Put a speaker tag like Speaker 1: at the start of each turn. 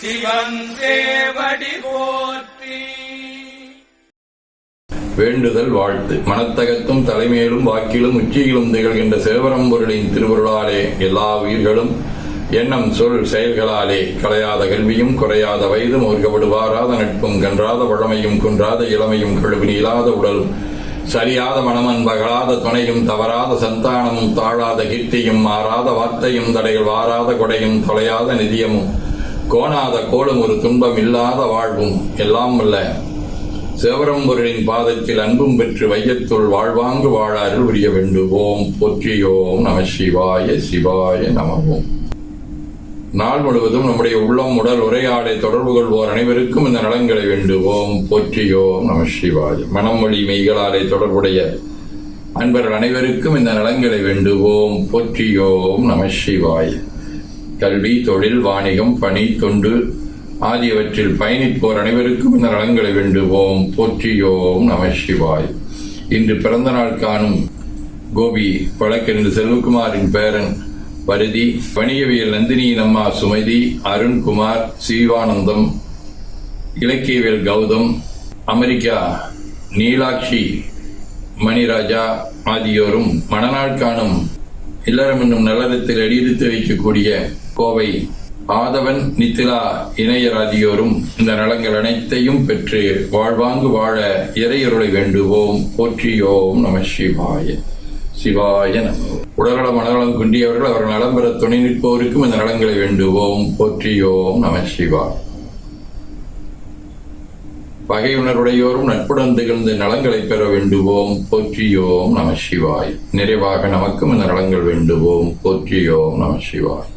Speaker 1: சிவன் போற்றி.
Speaker 2: வேண்டுதல் வாழ்த்து. மனத்தகத்தும் தலைமையிலும் வாக்கிலும் உச்சியிலும் திகழ்கின்ற சிவபரம்பொருளின் திருவருளாலே எல்லா உயிர்களும் எண்ணம் சொல் செயல்களாலே கலையாத கல்வியும் குறையாத வயதும் ஒருக்கப்படுவாராத நட்பும் கன்றாத வழமையும் குன்றாத இளமையும் கழுவி இல்லாத உடலும் சரியாத மனமன் பகலாத துணையும் தவறாத சந்தானமும் தாழாத கீர்த்தியும் மாறாத வார்த்தையும் தடைகள் வாராத கொடையும் தொலையாத நிதியமும் கோணாத கோலும் ஒரு துன்பம் இல்லாத வாழ்வும் எல்லாம் அல்ல. சிவபரம்பொருளின் பாதத்தில் அன்பும் பெற்று வையத்துள் வாழ்வாங்கு வாழ அருள் வேண்டுவோம். போற்றியோம் நம சிவாய சிவாய நமவோம் நாள் முழுவதும் நம்முடைய உள்ளம் உடல் உரையாடை தொடர்பு கொள்வோர் அனைவருக்கும் இந்த நலன்களை வேண்டுவோம். போற்றியோம் நம சிவாய. மனம் வழி மெய்களாலே தொடர்புடைய அன்பர்கள் அனைவருக்கும் இந்த நலன்களை வேண்டுவோம். போற்றியோம் நம சிவாய. கல்வி தொழில் வாணிகம் பணி தொண்டு ஆகியவற்றில் பயணிப்போர் அனைவருக்கும் இந்த நலன்களை வேண்டுவோம். போற்றியோம் நம சிவாய். இன்று பிறந்த நாள் காணும் கோபி வழக்கறிஞர் செல்வகுமாரின் பேரன் பருதி வணிகவியல் நந்தினியின் அம்மா சுமதி அருண்குமார் சீவானந்தம் இலக்கியவியல் கௌதம் அமெரிக்கா நீலாட்சி மணிராஜா ஆகியோரும் மணநாள் காணும் இல்லறம் என்னும் நல்லறத்தில் அடியெடுத்து வைக்கக்கூடிய கோவை ஆதவன் நித்திலா இணையர் ஆகியோரும் இந்த நலங்கள் அனைத்தையும் பெற்று வாழ்வாங்கு வாழ இறையருளை வேண்டுவோம். போற்றியோம் நம சிவாய. சிவாய நம. உடல்நலம் மனநலம் குன்றியவர்கள் அவர் நலம் பெற துணை நிற்போருக்கும் இந்த நலங்களை வேண்டுவோம். போற்றியோம் நம சிவாய பகையுணர்வுடையோரும் நட்புடன் திகழ்ந்து நலங்களை பெற வேண்டுவோம். போற்றியோம் நம சிவாய். நிறைவாக நமக்கும் இந்த நலங்கள் வேண்டுவோம். போற்றியோம் நம சிவாய்.